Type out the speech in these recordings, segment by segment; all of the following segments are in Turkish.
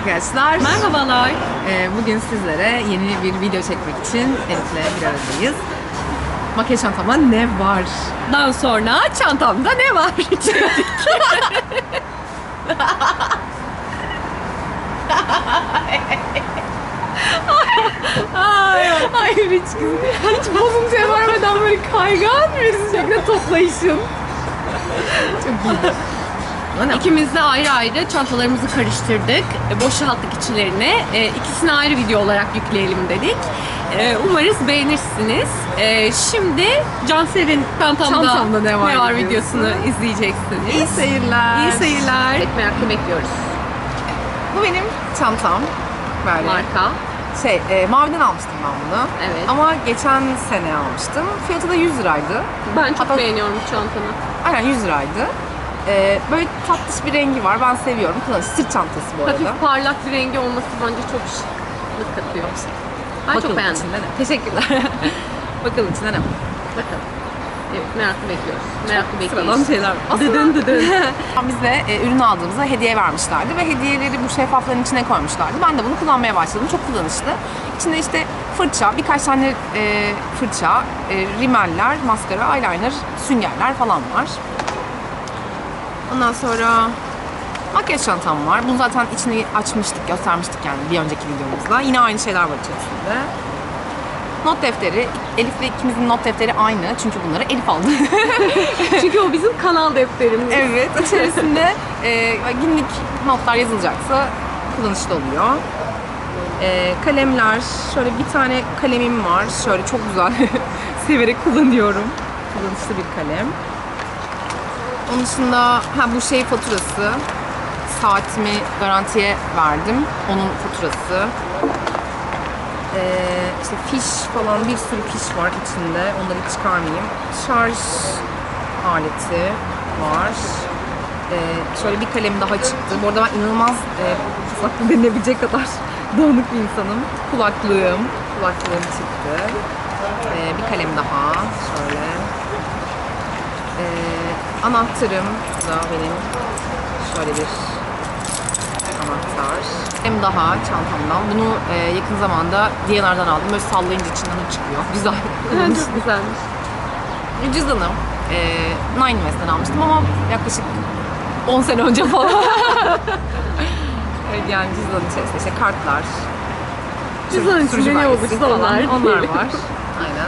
arkadaşlar. Merhabalar. Ee, bugün sizlere yeni bir video çekmek için Elif'le bir aradayız. Makyaj çantama ne var? Dan sonra çantamda ne var? Ay, Hayır hiç hiç bozuntuya varmadan böyle kaygan bir şekilde toplayışın. Çok iyi. Ne? İkimiz de ayrı ayrı çantalarımızı karıştırdık. E, Boşalttık içlerine. E, İkisini ayrı video olarak yükleyelim dedik. E, Umarız beğenirsiniz. Şimdi Cansel'in çantamda, Çantamda ne var videosu. videosunu izleyeceksiniz. İyi seyirler. İyi seyirler. Merakla bekliyoruz. Bu benim çantam. Böyle. Marka. Şey, e, maviden almıştım ben bunu. Evet. Ama geçen sene almıştım. Fiyatı da 100 liraydı. Ben çok Hatta- beğeniyorum çantanı. Aynen 100 liraydı. E, böyle tatlış bir rengi var. Ben seviyorum. Kullanış sırt çantası bu arada. Hafif parlak bir rengi olması bence çok şıklık katıyor. Ben Bakalım çok beğendim. içinde ne? Teşekkürler. Bakalım içinde ne var? Bakalım. Evet, meraklı bekliyoruz. Meraklı Sıradan bekliyoruz. şeyler var. Dıdın dıdın. Bize e, ürün aldığımızda hediye vermişlerdi ve hediyeleri bu şeffafların içine koymuşlardı. Ben de bunu kullanmaya başladım. Çok kullanışlı. İçinde işte fırça, birkaç tane e, fırça, e, rimeller, maskara, eyeliner, süngerler falan var. Ondan sonra makyaj çantam var. Bunu zaten içini açmıştık, göstermiştik yani bir önceki videomuzda. Yine aynı şeyler var içerisinde. Not defteri. Elif'le ikimizin not defteri aynı. Çünkü bunları Elif aldı. Çünkü o bizim kanal defterimiz. Evet, içerisinde e, günlük notlar yazılacaksa kullanışlı oluyor. E, kalemler, şöyle bir tane kalemim var. Şöyle çok güzel, severek kullanıyorum. Kullanışlı bir kalem. Onun dışında, ha bu şey faturası. Saatimi garantiye verdim. Onun faturası. E, işte fiş falan bir sürü fiş var içinde. Onları çıkarmayayım. Şarj aleti var. Ee, şöyle bir kalem daha çıktı. Bu arada ben inanılmaz e, denilebilecek kadar dağınık bir insanım. Kulaklığım, kulaklığım çıktı. Ee, bir kalem daha şöyle. Ee, anahtarım da benim şöyle bir anahtar. Hem daha çantamdan. Bunu e, yakın zamanda Diyanar'dan aldım. Böyle sallayınca içinden çıkıyor. Güzel. Çok güzelmiş. Cüzdanım. E, Nine Invest'ten almıştım ama yaklaşık 10 sene önce falan. evet, yani cüzdanın içerisinde işte kartlar. Cüzdanın içinde ne falan, onlar. Onlar var. Aynen.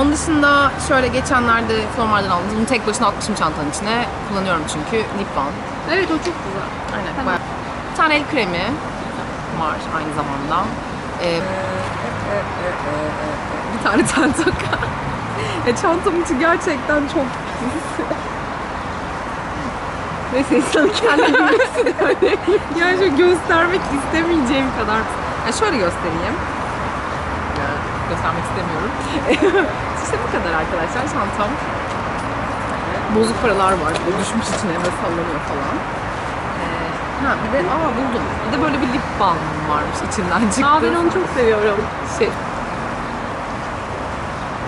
Onun dışında şöyle geçenlerde Flormar'dan aldım. Bunu tek başına atmışım çantanın içine. Kullanıyorum çünkü lip balm. Evet o çok güzel. Aynen. Tamam. bayağı- Bir tane el kremi var aynı zamanda. Ee, bir tane ten toka. ya çantam için gerçekten çok Neyse insanın kendi bilmesi de önemli. Yani şöyle göstermek istemeyeceğim kadar. Ya şöyle göstereyim. Göstermek istemiyorum. işte bu kadar arkadaşlar çantam. Bozuk paralar var. Böyle düşmüş içine ve sallanıyor falan. Ee, ha bir de aa buldum. Bir de böyle bir lip balm varmış içinden çıktı. Aa ben onu çok seviyorum. Şey,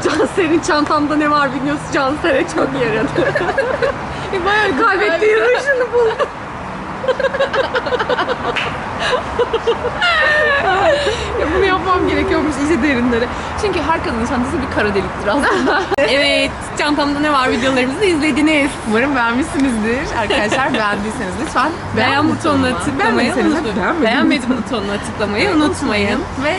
Cansel'in çantamda ne var biliyorsun Cansel'e çok yaradı. bayağı Kaybettiği rujunu buldum. Ya bunu yapmam gerekiyormuş iyice derinlere. Çünkü her kadının çantası bir kara deliktir aslında. evet çantamda ne var videolarımızı izlediniz. Umarım beğenmişsinizdir. Arkadaşlar beğendiyseniz lütfen Beğen butonuna tıklamayı unutmayın. Beğenmedim butonuna tıklamayı unutmayın. Ve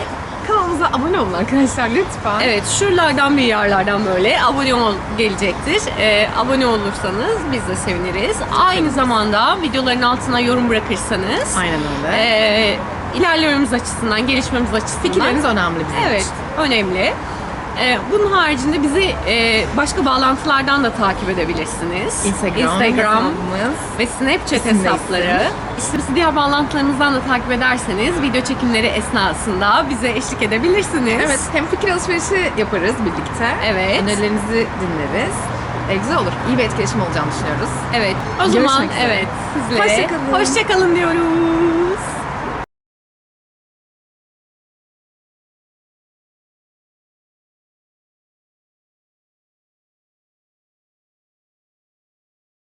kanalımıza abone olun arkadaşlar lütfen. Evet şuralardan bir yerlerden böyle abone ol gelecektir. Ee, abone olursanız biz de seviniriz. Aynı zamanda videoların altına yorum bırakırsanız Aynen öyle. e, ilerlememiz açısından, gelişmemiz açısından Fikirleriniz önemli bizim Evet, için. önemli. Ee, bunun haricinde bizi e, başka bağlantılardan da takip edebilirsiniz. Instagram, Instagram ve Snapchat İsim hesapları. İşte diğer bağlantılarımızdan da takip ederseniz video çekimleri esnasında bize eşlik edebilirsiniz. Evet hem fikir alışverişi yaparız birlikte. Evet. Önerilerinizi dinleriz. E, güzel olur. İyi bir etkileşim olacağını düşünüyoruz. Evet. O Görüşmek zaman üzere. evet sizlere Hoşça kalın. hoşça kalın diyoruz.